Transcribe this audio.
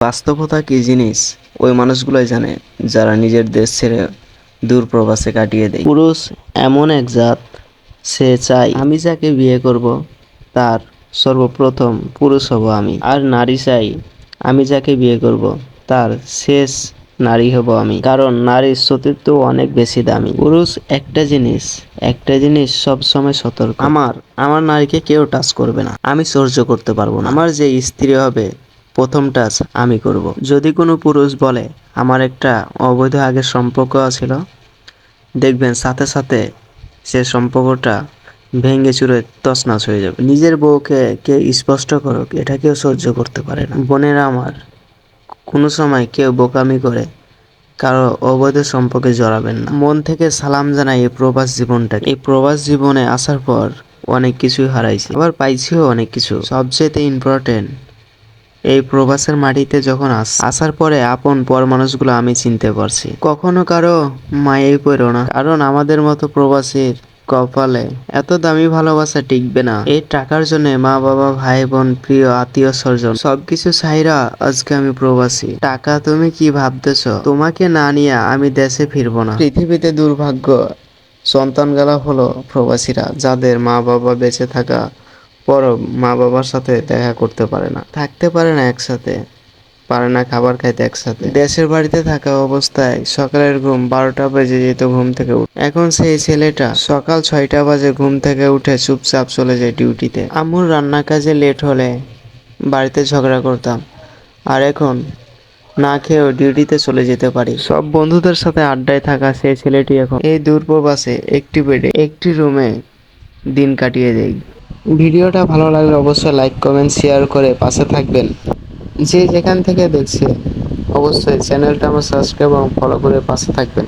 বাস্তবতা কি জিনিস? ওই মানুষগুলোই জানে যারা নিজের দেশ ছেড়ে দূর প্রবাসে কাটিয়ে দেয়। পুরুষ এমন এক জাত সে চাই আমি যাকে বিয়ে করব তার সর্বপ্রথম পুরুষ হব আমি। আর নারী চাই আমি যাকে বিয়ে করব তার শেষ নারী হব আমি। কারণ নারীর সতীত্ব অনেক বেশি দামি। পুরুষ একটা জিনিস একটা জিনিস সব সময় সতর্ক। আমার আমার নারীকে কেউ টাচ করবে না। আমি সহ্য করতে পারব না। আমার যে স্ত্রী হবে প্রথম টাচ আমি করব। যদি কোনো পুরুষ বলে, আমার একটা অবৈধ আগের সম্পর্ক ছিল, দেখবেন সাথে সাথে সে সম্পর্কটা ভেঙে চুরে তছনছ হয়ে যাবে। নিজের বউকে কে স্পষ্ট করুক, এটা কেউ সহ্য করতে পারে না। বোনেরা আমার, কোনো সময় কেউ বোকামি করে কারও অবৈধ সম্পর্কে জড়াবেন না। মন থেকে সালাম জানাই এই প্রবাস জীবনটাকে। এই প্রবাস জীবনে আসার পর অনেক কিছুই হারাইছি। আবার পাইছিও অনেক কিছু। সবচেয়ে ইম্পর্টেন্ট এই প্রবাসের মাটিতে যখন আস, আসার পরে আপন পর মানুষগুলো আমি চিনতে পারছি। কখনো কারও মায়েই পড়ো না, কারণ আমাদের মতো প্রবাসীর কপালে এত দামি ভালোবাসা টিকবে না। এই টাকার জন্য মা, বাবা ভাই বোন প্রিয়, আত্মীয়, স্বজন, সবকিছু ছাইরা আজকে আমি প্রবাসী। টাকা তুমি কি ভাবতেছ? তোমাকে না নিয়ে আমি দেশে ফিরবো না। পৃথিবীতে দুর্ভাগ্য সন্তান সন্তানগালা হলো প্রবাসীরা, যাদের মা, বাবা বেঁচে থাকা পরও মা বাবার সাথে দেখা করতে পারে না। থাকতে পারে না একসাথে, পারে না খাবার খাইতে একসাথে। দেশের বাড়িতে থাকা অবস্থায় সকালের ঘুম বারোটা বেজে যেত ঘুম থেকে উঠে এখন সেই ছেলেটা সকাল ছয়টা বাজে ঘুম থেকে উঠে চুপচাপ চলে যায় ডিউটিতে। আম্মুর রান্না কাজে লেট হলে বাড়িতে ঝগড়া করতাম। আর এখন না খেয়েও ডিউটিতে চলে যেতে পারি। সব বন্ধুদের সাথে আড্ডায় থাকা সেই ছেলেটি এখন এই দূরপ্রবাসে একটি বেডে একটি রুমে দিন কাটিয়ে দেয়। ভিডিওটা ভালো লাগলে অবশ্যই লাইক কমেন্ট শেয়ার করে পাশে থাকবেন। যে যেখান থেকে দেখছে, অবশ্যই চ্যানেলটা আমার সাবস্ক্রাইব এবং ফলো করে পাশে থাকবেন।